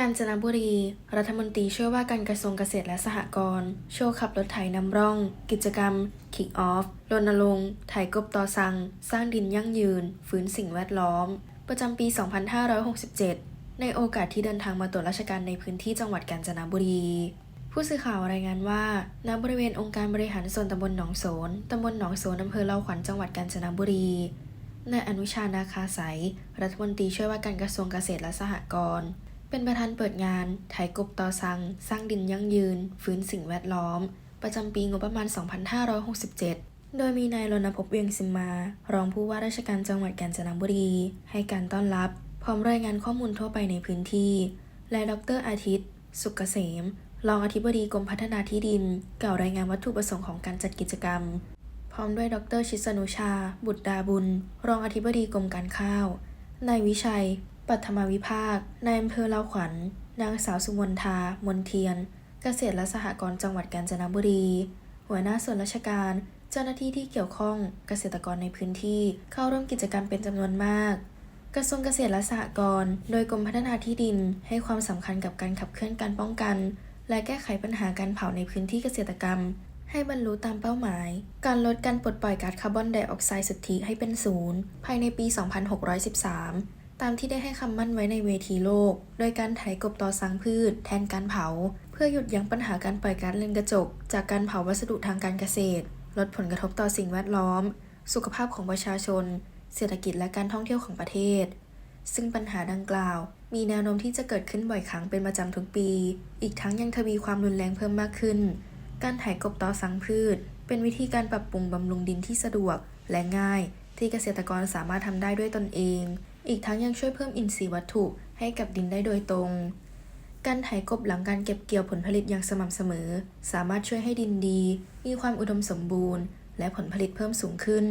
กาญจนบุรี รัฐมนตรีช่วยว่าการกระทรวงเกษตรและสหกรณ์โชว์ขับรถไถนำร่อง กิจกรรม Kick Off รณรงค์ไถกบต่อสัง สร้างดินยั่งยืน ฟื้นสิ่งแวดล้อม ประจำปี 2567 ในโอกาสที่เดินทางมาตรวจราชการในพื้นที่จังหวัดกาญจนบุรี ผู้สื่อข่าวรายงานว่า ณ บริเวณองค์การบริหารส่วนตำบลหนองโสนตำบลหนองโสนอำเภอเล่าขวัญจังหวัดกาญจนบุรีนายอนุชานาคาใสยรัฐมนตรีช่วยว่าการกระทรวงเกษตรและสหกรณ์ เป็นประธานเปิดงาน ไถกบต่อสัง สร้างดินยั่งยืน ฟื้นสิ่งแวดล้อม ประจำปีงบประมาณ 2567 โดยมีนายรณพบเวียงสิมมา รองผู้ว่าราชการจังหวัดกาญจนบุรี ให้การต้อนรับ พร้อมรายงานข้อมูลทั่วไปในพื้นที่ และดรอาทิตย์ สุกเกษม รองอธิบดีกรมพัฒนาที่ดิน กล่าวรายงานวัตถุประสงค์ของการจัดกิจกรรม พร้อมด้วยดรชิสนุชา บุตรดาบุญ รองอธิบดีกรมการข้าวนายวิชัย ปัทมาวิภาคนายอำเภอลาวขวัญ นางสาวสุมนทา มนเทียน เกษตรและสหกรณ์จังหวัดกาญจนบุรี หัวหน้าส่วนราชการ เจ้าหน้าที่ที่เกี่ยวข้อง เกษตรกรในพื้นที่เข้าร่วมกิจกรรมเป็นจำนวนมาก กระทรวงเกษตรและสหกรณ์ โดยกรมพัฒนาที่ดิน ให้ความสำคัญกับการขับเคลื่อนการป้องกัน และแก้ไขปัญหาการเผาในพื้นที่เกษตรกรรม ให้บรรลุตามเป้าหมาย การลดการปลดปล่อยก๊าซคาร์บอนไดออกไซด์สุทธิให้เป็นศูนย์ภายในปี 2613 ตามที่ได้ให้คำมั่นไว้ในเวทีโลก โดยการไถกบต่อสังพืช แทนการเผา เพื่อหยุดยั้งปัญหาการปล่อยก๊าซเรือนกระจก จากการเผาวัสดุทางการเกษตร ลดผลกระทบต่อสิ่งแวดล้อม สุขภาพของประชาชน เศรษฐกิจและการท่องเที่ยวของประเทศ ซึ่งปัญหาดังกล่าว มีแนวโน้มที่จะเกิดขึ้นบ่อยครั้งเป็นประจำทุกปี อีกทั้งยังทวีความรุนแรงเพิ่มมากขึ้น การไถกบต่อสังพืช เป็นวิธีการปรับปรุงบำรุงดินที่สะดวกและง่าย ที่เกษตรกรสามารถทำได้ด้วยตนเอง อีกทั้งยังช่วยเพิ่มอินทรีย์วัตถุให้กับดินได้โดยตรง การไถกบหลังการเก็บเกี่ยวผลผลิตอย่างสม่ำเสมอ สามารถช่วยให้ดินดี มีความอุดมสมบูรณ์ และผลผลิตเพิ่มสูงขึ้น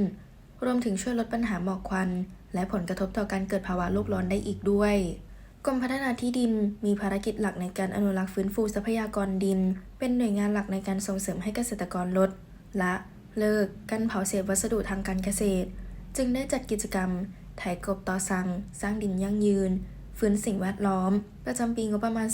รวมถึงช่วยลดปัญหาหมอกควัน และผลกระทบต่อการเกิดภาวะโลกร้อนได้อีกด้วยกรมพัฒนาที่ดินมีภารกิจหลักในการอนุรักษ์ฟื้นฟูทรัพยากรดิน เป็นหน่วยงานหลักในการส่งเสริมให้เกษตรกรลด ละ เลิก การเผาเศษวัสดุทางการเกษตร จึงได้จัดกิจกรรม ไถกบต่อสัง สร้างดินยั่งยืน ฟื้นสิ่งแวดล้อม ประจำปีงบประมาณ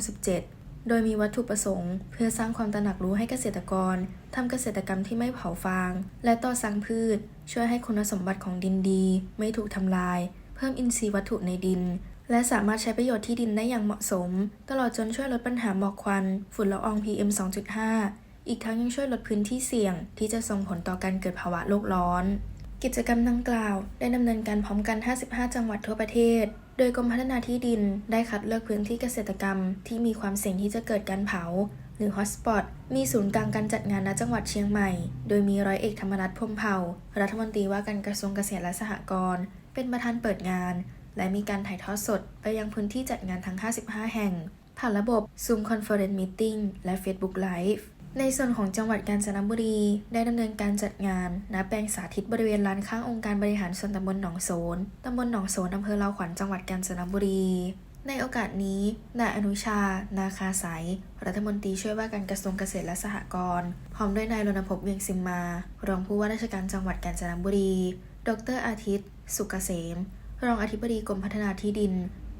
2567 โดยมีวัตถุประสงค์ เพื่อสร้างความตระหนักรู้ให้เกษตรกร ทำเกษตรกรรมที่ไม่เผาฟาง และต่อสังพืช ช่วยให้คุณสมบัติของดินดี ไม่ถูกทำลาย เพิ่มอินทรีย์วัตถุในดิน และสามารถใช้ประโยชน์ที่ดินได้อย่างเหมาะสม ตลอดจนช่วยลดปัญหาหมอกควัน ฝุ่นละออง PM 2.5อีกทั้งยังช่วยลดพื้นที่เสี่ยงที่จะส่งผลต่อการเกิดภาวะโลกร้อน กิจกรรมดังกล่าว ได้ดำเนินการพร้อมกัน 55 จังหวัดทั่วประเทศ โดยกรมพัฒนาที่ดินได้คัดเลือกพื้นที่เกษตรกรรม ที่มีความเสี่ยงที่จะเกิดการเผา หรือฮอตสปอต มีศูนย์กลางการจัดงานณจังหวัดเชียงใหม่ โดยมีร้อยเอกธรรมนัฐพมเผ่า รัฐมนตรีว่าการกระทรวงเกษตรและสหกรณ์ เป็นประธานเปิดงาน และมีการถ่ายทอดสดไปยังพื้นที่จัดงานทั้ง 55 แห่ง ผ่านระบบ Zoom Conference Meeting และ Facebook Live ในส่วนของจังหวัดกาญจนบุรี ได้ดำเนินการจัดงานณแปลงสาธิตบริเวณลานข้างองค์การบริหารส่วนตำบลหนองโสนตำบลหนองโสนอำเภอลาวขวัญจังหวัดกาญจนบุรี ในโอกาสนี้นายอนุชา นาคาใสยรัฐมนตรีช่วยว่าการกระทรวงเกษตรและสหกรณ์พร้อมด้วยนายรณพบเวียงสิมมารองผู้ว่าราชการจังหวัดกาญจนบุรี ดรอาทิตย์ สุกเกษม รองอธิบดีกรมพัฒนาที่ดิน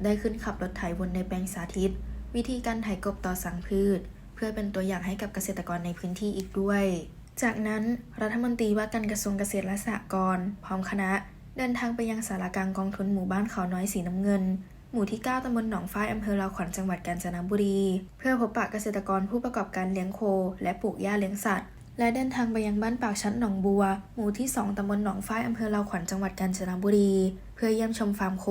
ได้ขึ้นขับรถไถวนในแปลงสาธิต วิธีการไถกบต่อสังพืช เพื่อเป็นตัวอย่างให้กับเกษตรกรในพื้นที่อีกด้วย จากนั้นรัฐมนตรีว่าการกระทรวงเกษตรและสหกรณ์พร้อมคณะ เดินทางไปยังสารกลางกองทุนหมู่บ้านเขาน้อยสีน้ำเงิน หมู่ที่ 9ตำบลหนองฝ้ายอำเภอลาวขวัญจังหวัดกาญจนบุรี เพื่อพบปะเกษตรกรผู้ประกอบการเลี้ยงโค และปลูกหญ้าเลี้ยงสัตว์และเดินทางไปยังบ้านปากชั้นหนองบัว หมู่ที่ 2ตำบลหนองฝ้ายอำเภอลาวขวัญจังหวัดกาญจนบุรี เพื่อเยี่ยมชมฟาร์มโค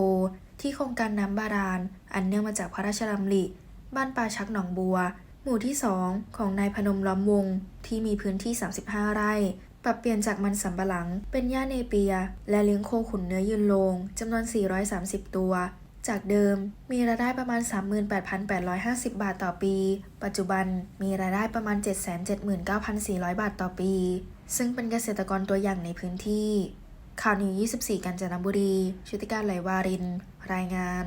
ที่โครงการน้ำบาดาล อันเนื่องมาจากพระราชดำริ บ้านป่าชักหนองบัว หมู่ที่ 2 ของนายพนมล้อมวง ที่มีพื้นที่ 35 ไร่ ปรับเปลี่ยนจากมันสำปะหลัง เป็นหญ้าเนเปีย และเลี้ยงโคขุนเนื้อยืนโลงจำนวน 430 ตัว จากเดิมมีรายได้ประมาณ 38,850 บาทต่อปี ปัจจุบันมีรายได้ประมาณ 779,400 บาทต่อปี ซึ่งเป็นเกษตรกรตัวอย่างในพื้นที่ ข่าวนิว24กาญจนบุรีชุติการไหลวาริน รายงาน